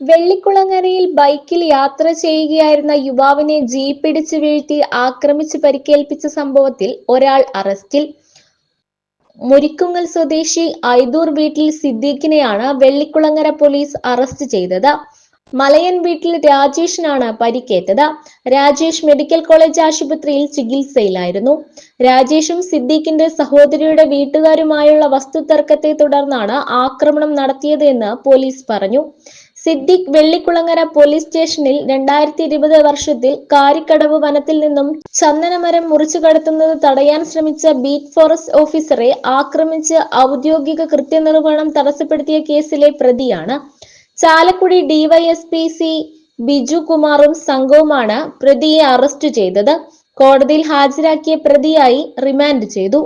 വെള്ളിക്കുളങ്ങരയിൽ ബൈക്കിൽ യാത്ര ചെയ്യുകയായിരുന്ന യുവാവിനെ ജീപ്പ് ഇടിച്ച് വീഴ്ത്തി ആക്രമിച്ച് പരിക്കേൽപ്പിച്ച സംഭവത്തിൽ ഒരാൾ അറസ്റ്റിൽ. മുരിക്കുങ്ങൽ സ്വദേശി ഐദൂർ വീട്ടിൽ സിദ്ദീഖിനെയാണ് വെള്ളിക്കുളങ്ങര പോലീസ് അറസ്റ്റ് ചെയ്തത്. മലയൻ വീട്ടിൽ രാജേഷിനാണ് പരിക്കേറ്റത്. രാജേഷ് മെഡിക്കൽ കോളേജ് ആശുപത്രിയിൽ ചികിത്സയിലായിരുന്നു. രാജേഷും സിദ്ദീഖിന്റെ സഹോദരിയുടെ വീട്ടുകാരുമായുള്ള വസ്തുതർക്കത്തെ തുടർന്നാണ് ആക്രമണം നടത്തിയത് എന്ന് പോലീസ് പറഞ്ഞു. സിദ്ദിഖ് വെള്ളിക്കുളങ്ങര പോലീസ് സ്റ്റേഷനിൽ രണ്ടായിരത്തി ഇരുപത് വർഷത്തിൽ കാരിക്കടവ് വനത്തിൽ നിന്നും ചന്ദനമരം മുറിച്ചു കടത്തുന്നത് തടയാൻ ശ്രമിച്ച ബീറ്റ് ഫോറസ്റ്റ് ഓഫീസറെ ആക്രമിച്ച് ഔദ്യോഗിക കൃത്യനിർവഹണം തടസ്സപ്പെടുത്തിയ കേസിലെ പ്രതിയാണ്. ചാലക്കുടി ഡിവൈഎസ്പി സി ബിജു കുമാറും സംഘവുമാണ് പ്രതിയെ അറസ്റ്റ് ചെയ്തത്. കോടതിയിൽ ഹാജരാക്കിയ പ്രതിയായി റിമാൻഡ് ചെയ്തു.